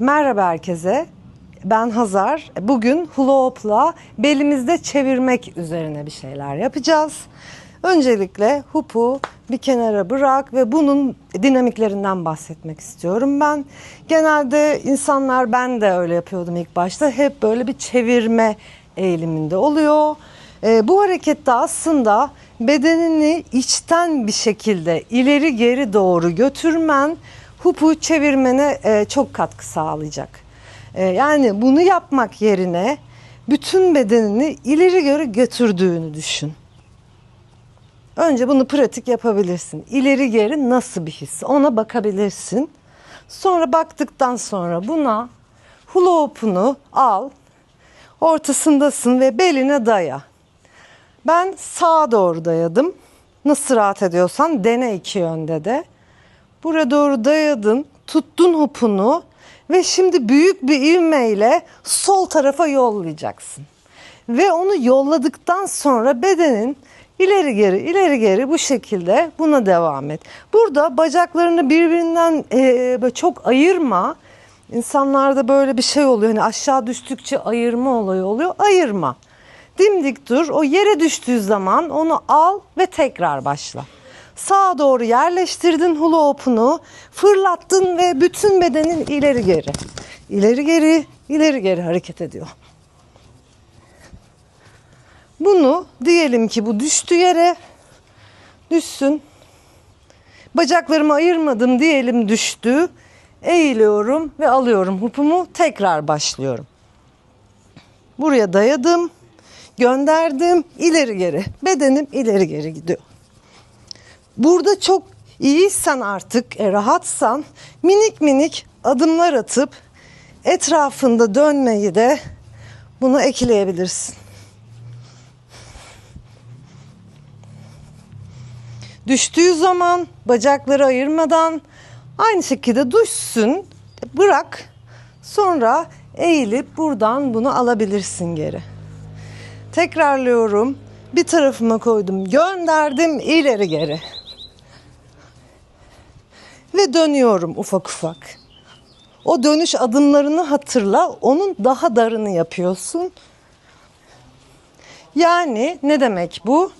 Merhaba herkese. Ben Hazar. Bugün hula hoop'la belimizde çevirmek üzerine bir şeyler yapacağız. Öncelikle hupu bir kenara bırak ve bunun dinamiklerinden bahsetmek istiyorum ben. Genelde insanlar ben de öyle yapıyordum ilk başta. Hep böyle bir çevirme eğiliminde oluyor. Ee, bu harekette aslında bedenini içten bir şekilde ileri geri doğru götürmen hupu çevirmene e, çok katkı sağlayacak. E, yani bunu yapmak yerine bütün bedenini ileri geri götürdüğünü düşün. Önce bunu pratik yapabilirsin. İleri geri nasıl bir his ona bakabilirsin. Sonra baktıktan sonra buna hula hoop'unu al. Ortasındasın ve beline daya. Ben sağa doğru dayadım. Nasıl rahat ediyorsan dene iki yönde de. Buraya doğru dayadın, tuttun hupunu ve şimdi büyük bir ivmeyle sol tarafa yollayacaksın. Ve onu yolladıktan sonra bedenin ileri geri ileri geri bu şekilde buna devam et. Burada bacaklarını birbirinden eee, böyle çok ayırma. İnsanlarda böyle bir şey oluyor. Hani aşağı düştükçe ayırma olayı oluyor. Ayırma. Dimdik dur. O yere düştüğü zaman onu al ve tekrar başla. Sağa doğru yerleştirdin hula hoop'unu, fırlattın ve bütün bedenin ileri geri. ileri geri, ileri geri hareket ediyor. Bunu diyelim ki bu düştü yere düşsün. Bacaklarımı ayırmadım diyelim düştü. Eğiliyorum ve alıyorum hupumu tekrar başlıyorum. Buraya dayadım, gönderdim, ileri geri. Bedenim ileri geri gidiyor. Burada çok iyiysen artık, e, rahatsan minik minik adımlar atıp etrafında dönmeyi de buna ekleyebilirsin. Düştüğü zaman bacakları ayırmadan aynı şekilde düşsün, bırak. Sonra eğilip buradan bunu alabilirsin geri. Tekrarlıyorum. Bir tarafıma koydum, gönderdim ileri geri. Ve dönüyorum ufak ufak. O dönüş adımlarını hatırla, onun daha darını yapıyorsun. Yani ne demek bu?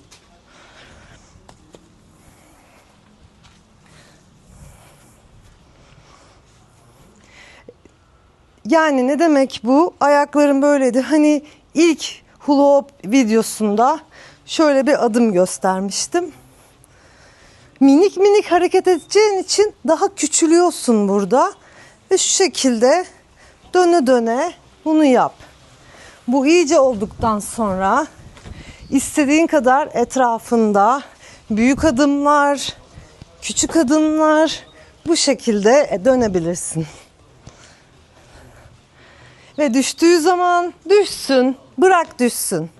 Yani ne demek bu? Ayaklarım böyleydi. Hani ilk hula hoop videosunda şöyle bir adım göstermiştim. Minik minik hareket edeceğin için daha küçülüyorsun burada. Ve şu şekilde döne döne bunu yap. Bu iyice olduktan sonra istediğin kadar etrafında büyük adımlar, küçük adımlar bu şekilde dönebilirsin. Ve düştüğü zaman düşsün, bırak düşsün.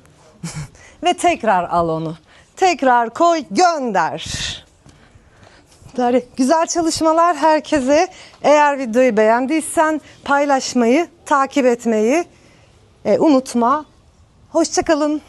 Ve tekrar al onu. Tekrar koy, gönder. Dari, güzel çalışmalar herkese. Eğer videoyu beğendiysen paylaşmayı, takip etmeyi e, unutma. Hoşçakalın.